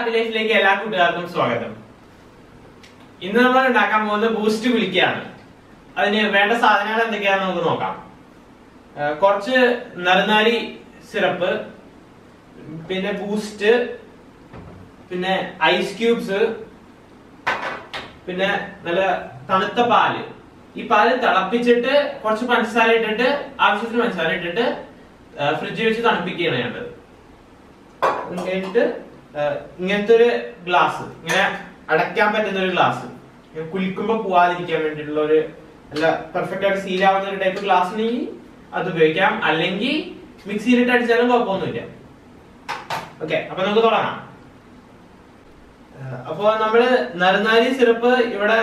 എല്ലാ കൂട്ടുകാർക്കും സ്വാഗതം. ഇന്ന് നമ്മൾ ഉണ്ടാക്കാൻ പോകുന്നത് ബൂസ്റ്റ് കുലിക്കയാണ് അതിന് വേണ്ട സാധനങ്ങൾ എന്തൊക്കെയാണെന്ന് നമുക്ക് നോക്കാം. കുറച്ച് നറുനാരി സിറപ്പ് പിന്നെ ബൂസ്റ്റ് പിന്നെ ഐസ് ക്യൂബ്സ് പിന്നെ നല്ല തണുത്ത പാൽ. ഈ പാൽ തിളപ്പിച്ചിട്ട് കുറച്ച് പഞ്ചസാര ഇട്ടിട്ട് ആവശ്യത്തിന് പഞ്ചസാര ഇട്ടിട്ട് ഫ്രിഡ്ജിൽ വെച്ച് തണുപ്പിക്കുകയാണ് അത് കഴിഞ്ഞിട്ട് ഇങ്ങനത്തെ ഒരു ഗ്ലാസ് ഇങ്ങനെ അടയ്ക്കാൻ പറ്റുന്ന ഒരു ഗ്ലാസ് കുലിക്കുമ്പോ പോവാതിരിക്കാൻ വേണ്ടിയിട്ടുള്ള ഒരു നല്ല പെർഫെക്റ്റ് ആയിട്ട് സീൽ ആവുന്ന ഒരു ടൈപ്പ് ഗ്ലാസ് ഉണ്ടെങ്കിൽ അത് ഉപയോഗിക്കാം. അല്ലെങ്കിൽ മിക്സിയിൽ മിക്സിയിലിട്ട് അടിച്ചാലും കുഴപ്പമൊന്നുമില്ല. ഓക്കെ അപ്പൊ നമുക്ക് തുടങ്ങാം. അപ്പൊ നമ്മൾ നറുനാരി സിറപ്പ് ഇവിടെ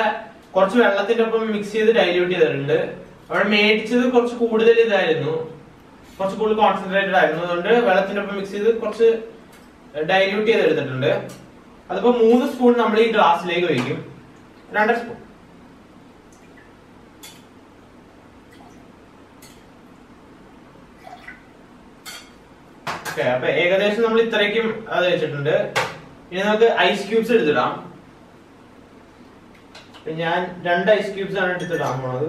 കുറച്ച് വെള്ളത്തിന്റെ ഒപ്പം മിക്സ് ചെയ്ത് ഡൈല്യൂട്ട് ചെയ്തിട്ടുണ്ട്. അവിടെ മേടിച്ചത് കുറച്ച് കൂടുതൽ ഇതായിരുന്നു. കുറച്ച് കൂടുതൽ കോൺസെൻട്രേറ്റഡ് ആയിരുന്നു. അതുകൊണ്ട് വെള്ളത്തിന്റെ ഒപ്പം മിക്സ് ചെയ്ത് കുറച്ച് ഡൈല്യൂട്ട് ചെയ്ത് എടുത്തിട്ടുണ്ട്. അതിപ്പോ മൂന്ന് സ്പൂൺ നമ്മൾ ഈ ഗ്ലാസ്സിലേക്ക് ഒഴിക്കും. രണ്ടര സ്പൂൺ ഓക്കെ അപ്പൊ ഏകദേശം നമ്മൾ ഇത്രയ്ക്കും അത് വെച്ചിട്ടുണ്ട്. ഇനി നമുക്ക് ഐസ് ക്യൂബ്സ് എടുത്തിടാം. ഞാൻ രണ്ട് ഐസ് ക്യൂബ്സ് ആണ് എടുത്തിടാൻ പോണത്.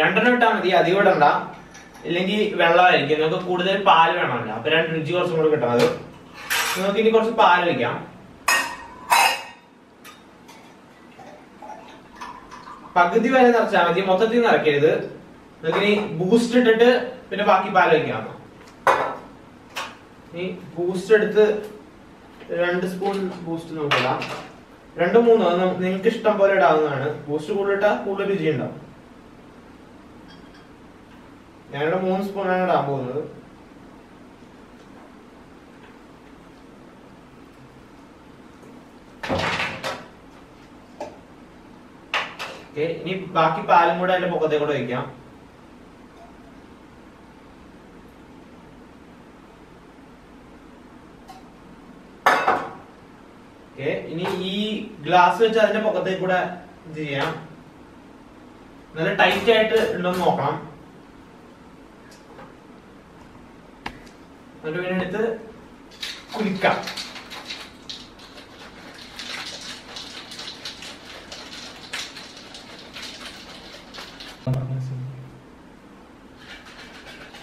രണ്ടെണ്ണം ഇട്ടാൽ മതി അധികം ഇടണ്ട. ഇല്ലെങ്കിൽ വെള്ളമായിരിക്കും. നമുക്ക് കൂടുതൽ പാൽ വേണമല്ലോ. അപ്പൊ രണ്ട് രുചി കുറച്ചും കൂടെ കിട്ടണം. അത് നമുക്ക് ഇനി കുറച്ച് പാൽ ഒഴിക്കാം. പകുതി വരെ നിറച്ചാൽ മതി. മൊത്തത്തിൽ നിറയ്ക്കരുത് നമുക്കിനി ബൂസ്റ്റ് ഇട്ടിട്ട് പിന്നെ ബാക്കി പാൽ ഒഴിക്കാം. ഇനി ബൂസ്റ്റ് എടുത്ത് രണ്ട് സ്പൂൺ ബൂസ്റ്റ് നമുക്ക് ഇടാം. രണ്ട് മൂന്നോ നിങ്ങൾക്ക് ഇഷ്ടം പോലെ ഇടാവുന്നതാണ്. ബൂസ്റ്റ് കൂടുതൽ ഇട്ടാൽ കൂടുതൽ രുചി ഉണ്ടാവും. ഞാനിവിടെ മൂന്ന് സ്പൂണാണ് ഇടാൻ പോകുന്നത്. ഇനി ബാക്കി പാലും കൂടെ അതിന്റെ പൊക്കത്തെ കൂടെ ഒഴിക്കാം. ഇനി ഈ ഗ്ലാസ് വെച്ച് അതിന്റെ പൊക്കത്തെ കൂടെ ഇത് ചെയ്യാം. നല്ല ടൈറ്റ് ആയിട്ട് ഉണ്ടോന്ന് നോക്കണം. എന്നിട്ട് പിന്നെ എടുത്ത് കുലിക്കാം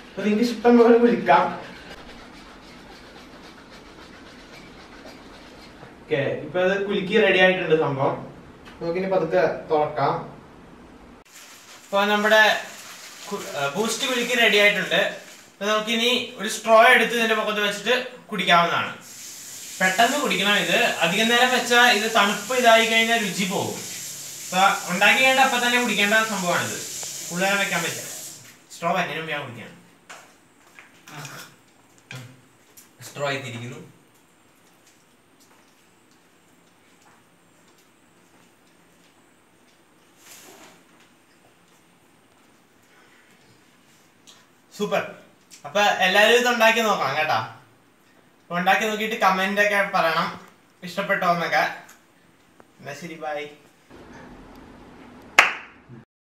അപ്പൊ നിങ്ങൾക്ക് ഇഷ്ടം പോലെ കുലിക്കാം ഓക്കെ ഇപ്പൊ അത് കുലുക്കി റെഡി ആയിട്ടുണ്ട് സംഭവം. നമുക്കിനി പതുക്കെ തുറക്കാം. ഇപ്പൊ നമ്മുടെ ബൂസ്റ്റ് കുലുക്കി റെഡി ആയിട്ടുണ്ട്. അപ്പൊ നമുക്കിനി ഒരു സ്ട്രോ എടുത്ത് ഇതിന്റെ മുഖത്ത് വെച്ചിട്ട് കുടിക്കാവുന്നതാണ്. പെട്ടെന്ന് കുടിക്കണം ഇത്. അധികം നേരം വെച്ചാൽ ഇത് തണുപ്പ് ഇതായി കഴിഞ്ഞാൽ രുചി പോകും. അപ്പൊ ഉണ്ടാക്കി കഴിഞ്ഞാൽ അപ്പൊ തന്നെ കുടിക്കേണ്ട സംഭവമാണിത്. കൂടുതൽ വെക്കാൻ പറ്റില്ല. സ്ട്രോ മുമ്പ് ഞാൻ കുടിക്കാം സ്ട്രോ ആയിത്തിരിക്കുന്നു സൂപ്പർ അപ്പൊ എല്ലാവരും ഇത് ഉണ്ടാക്കി നോക്കണം കേട്ടാ. ഉണ്ടാക്കി നോക്കിയിട്ട് കമന്റ് ഒക്കെ പറയണം. ഇഷ്ടപ്പെട്ടോ എന്നൊക്കെ. എന്നാ ശരി ബൈ